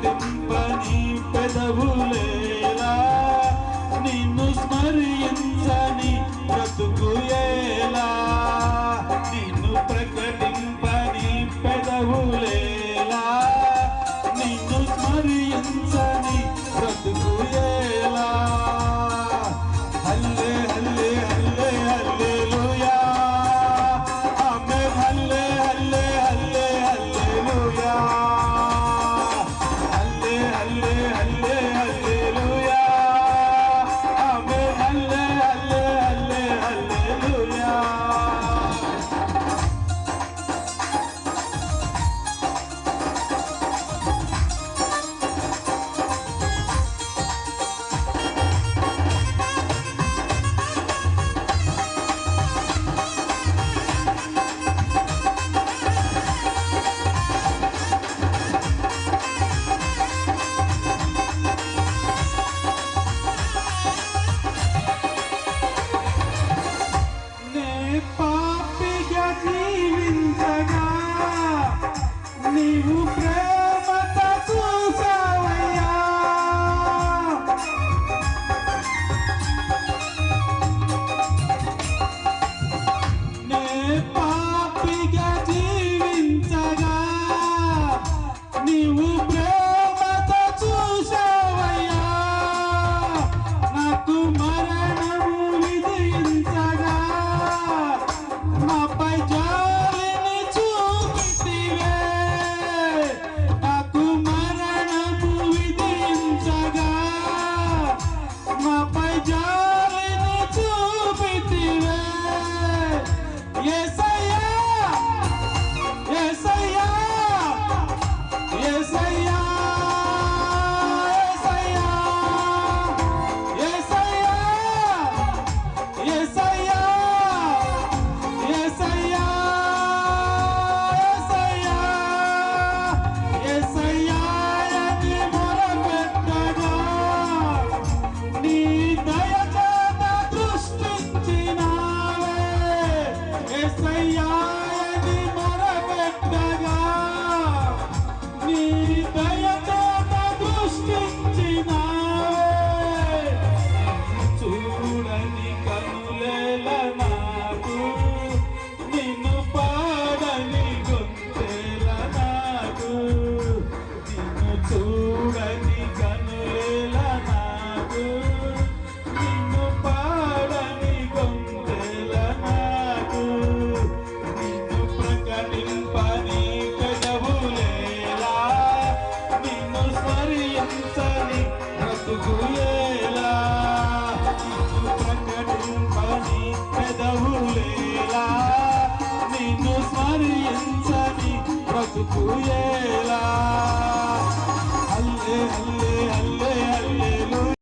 pete pani Jones. బ్రతుకుయేలా ప్రకటింపని పెదవులేలా నిన్ను స్మరించని బ్రతుకుయేలా అల్లే అల్లే.